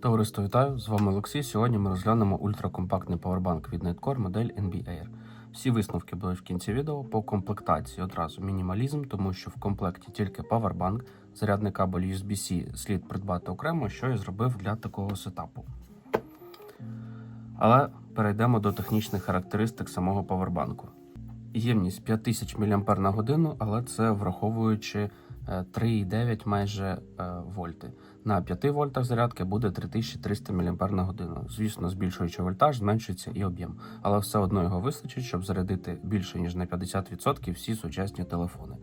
Товариство вітаю! З вами Олексій. Сьогодні ми розглянемо ультракомпактний павербанк від Nightcore модель NB Air. Всі висновки будуть в кінці відео. По комплектації одразу мінімалізм, тому що в комплекті тільки павербанк, зарядний кабель USB-C слід придбати окремо, що я зробив для такого сетапу. Але перейдемо до технічних характеристик самого павербанку. Ємність 5000 мАч, але це враховуючи 3,9 майже е, вольти. На 5 вольтах зарядки буде 3300 мАч. Звісно, збільшуючи вольтаж, зменшується і об'єм, але все одно його вистачить, щоб зарядити більше ніж на 50% всі сучасні телефони.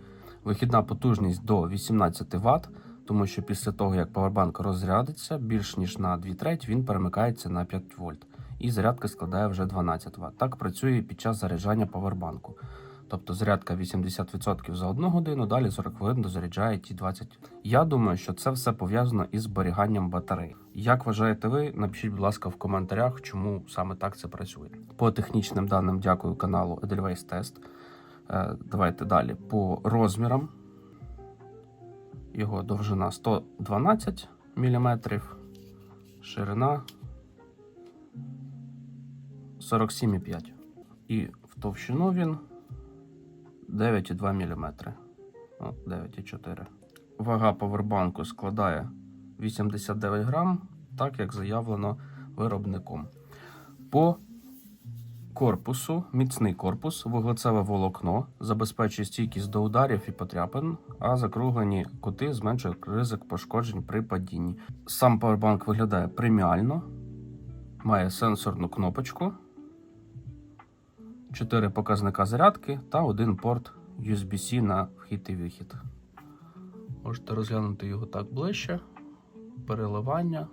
Вихідна потужність до 18 Вт, тому що після того, як павербанк розрядиться, більш ніж на 2 треть він перемикається на 5 вольт. І зарядка складає вже 12 Вт. Так працює під час заряджання павербанку. Тобто зарядка 80% за одну годину, далі 40 хвилин дозаряджає ті 20. Я думаю, що це все пов'язано із зберіганням батарей. Як вважаєте ви? Напишіть, будь ласка, в коментарях, чому саме так це працює. По технічним даним дякую каналу Edelweiss Test. Е, Давайте далі. По розмірам. Його довжина 112 мм, ширина 47,5 І в товщину він 9,2 мм. 9,4. Вага повербанку складає 89 грам, так як заявлено виробником. По корпусу, міцний корпус, вуглецеве волокно забезпечує стійкість до ударів і потряпин, а закруглені кути зменшують ризик пошкоджень при падінні. Сам павербанк виглядає преміально, має сенсорну кнопочку. 4 показника зарядки та один порт USB-C на вхід і вихід. Можете розглянути його так ближче. Переливання.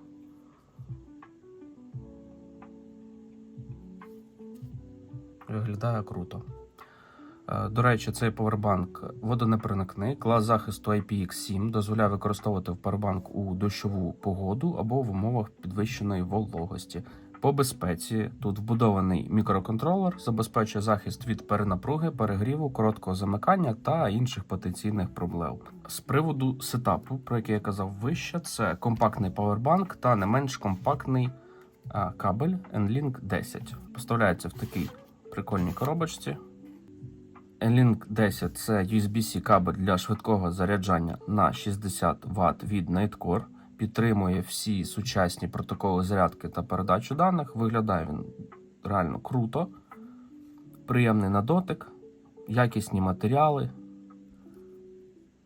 Виглядає круто. Е, До речі, цей повербанк водонепроникний. Клас захисту IPX7 дозволяє використовувати в у дощову погоду або в умовах підвищеної вологості. По безпеці тут вбудований мікроконтролер, забезпечує захист від перенапруги, перегріву, короткого замикання та інших потенційних проблем. З приводу сетапу, про який я казав вище, це компактний павербанк та не менш компактний кабель N-Link 10. Поставляється в такій прикольній коробочці. N-Link 10 це USB-C кабель для швидкого заряджання на 60 Вт від Nightcore підтримує всі сучасні протоколи зарядки та передачу даних. Виглядає він реально круто, приємний на дотик, якісні матеріали.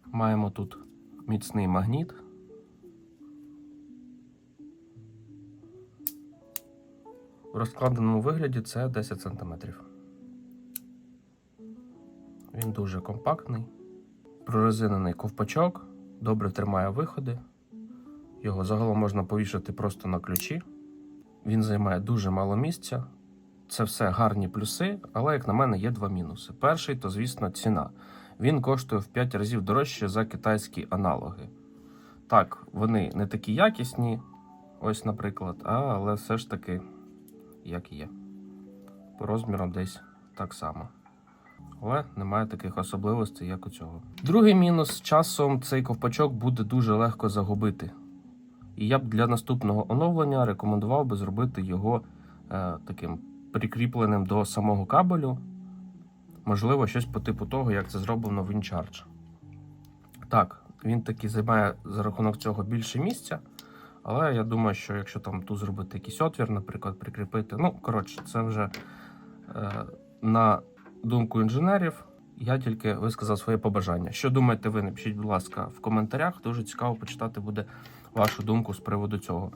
Маємо тут міцний магніт. В розкладеному вигляді це 10 см. Він дуже компактний, прорезинений ковпачок, добре тримає виходи. Його загалом можна повішати просто на ключі. Він займає дуже мало місця. Це все гарні плюси, але, як на мене, є два мінуси. Перший то, звісно, ціна. Він коштує в 5 разів дорожче за китайські аналоги. Так, вони не такі якісні, ось, наприклад, але все ж таки, як є. По розмірам десь так само. Але немає таких особливостей, як у цього. Другий мінус часом цей ковпачок буде дуже легко загубити. І я б для наступного оновлення рекомендував би зробити його е, таким прикріпленим до самого кабелю. Можливо, щось по типу того, як це зроблено в InCharge. Так, він таки займає за рахунок цього більше місця. Але я думаю, що якщо там тут зробити якийсь отвір, наприклад, прикріпити. Ну, коротше, це вже е, на думку інженерів. Я тільки висказав своє побажання. Що думаєте ви? Напишіть, будь ласка, в коментарях. Дуже цікаво почитати буде вашу думку з приводу цього,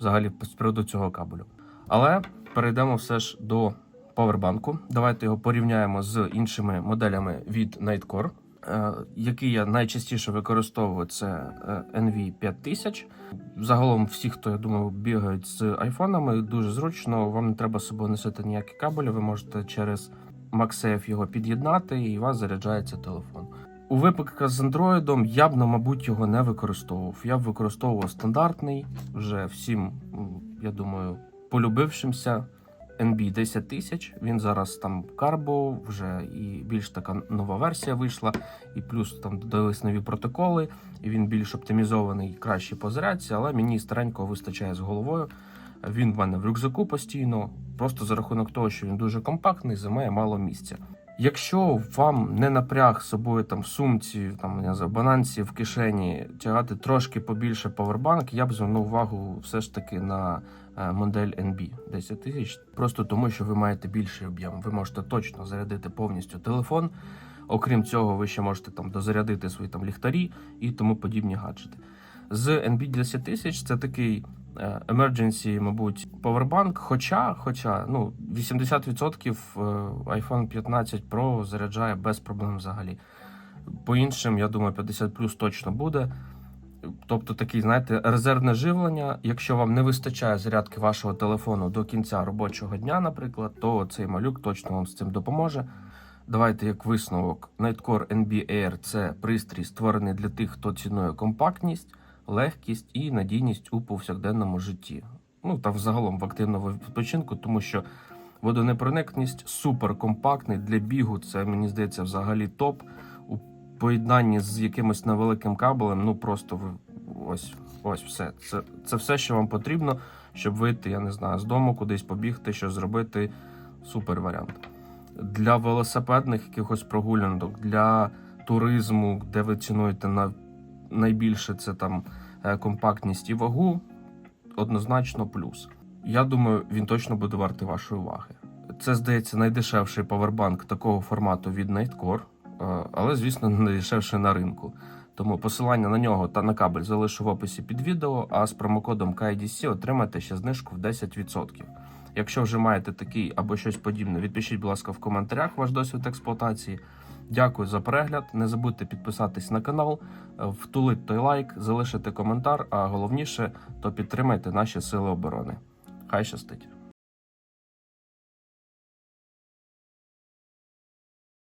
взагалі з приводу цього кабелю. Але перейдемо все ж до павербанку. Давайте його порівняємо з іншими моделями від Nightcore. Е, Який я найчастіше використовую, це е, NV5000. Загалом, всі, хто я думаю, бігають з айфонами, дуже зручно. Вам не треба з собою носити ніякі кабелі. Ви можете через MagSafe його під'єднати, і у вас заряджається телефон. У випадках з Android я б, мабуть, його не використовував. Я б використовував стандартний, вже всім, я думаю, полюбившимся NB 10 тисяч. Він зараз там карбо, вже і більш така нова версія вийшла, і плюс там додались нові протоколи, і він більш оптимізований, краще по зарядці, але мені старенького вистачає з головою. Він в мене в рюкзаку постійно, просто за рахунок того, що він дуже компактний, займає мало місця. Якщо вам не напряг з собою там в сумці, там не знаю, бананці в кишені тягати трошки побільше повербанк, я б звернув увагу все ж таки на е, модель NB 10 тисяч, просто тому, що ви маєте більший об'єм. Ви можете точно зарядити повністю телефон. Окрім цього, ви ще можете там дозарядити свої там ліхтарі і тому подібні гаджети. З NB 10 тисяч це такий emergency, мабуть, повербанк. Хоча, хоча ну 80% е, iPhone 15 Pro заряджає без проблем взагалі. По іншим, я думаю, 50 плюс точно буде. Тобто такий, знаєте, резервне живлення. Якщо вам не вистачає зарядки вашого телефону до кінця робочого дня, наприклад, то цей малюк точно вам з цим допоможе. Давайте як висновок. Nightcore NB Air – це пристрій, створений для тих, хто цінує компактність, легкість і надійність у повсякденному житті. Ну та взагалом в активному відпочинку, тому що водонепроникність суперкомпактний для бігу. Це мені здається взагалі топ. У поєднанні з якимось невеликим кабелем. Ну просто ви ось ось все. Це, це все, що вам потрібно, щоб вийти, я не знаю, з дому, кудись побігти, щось зробити. Супер варіант. Для велосипедних якихось прогулянок, для туризму, де ви цінуєте на найбільше це там е, компактність і вагу, однозначно плюс. Я думаю, він точно буде вартий вашої уваги. Це здається найдешевший павербанк такого формату від Nightcore, е, але звісно не найдешевший на ринку. Тому посилання на нього та на кабель залишу в описі під відео. А з промокодом KIDC отримаєте ще знижку в 10%. Якщо вже маєте такий або щось подібне, відпишіть, будь ласка, в коментарях ваш досвід експлуатації. Дякую за перегляд. Не забудьте підписатись на канал, е, втулити той лайк, залишити коментар. А головніше, то підтримайте наші сили оборони. Хай щастить!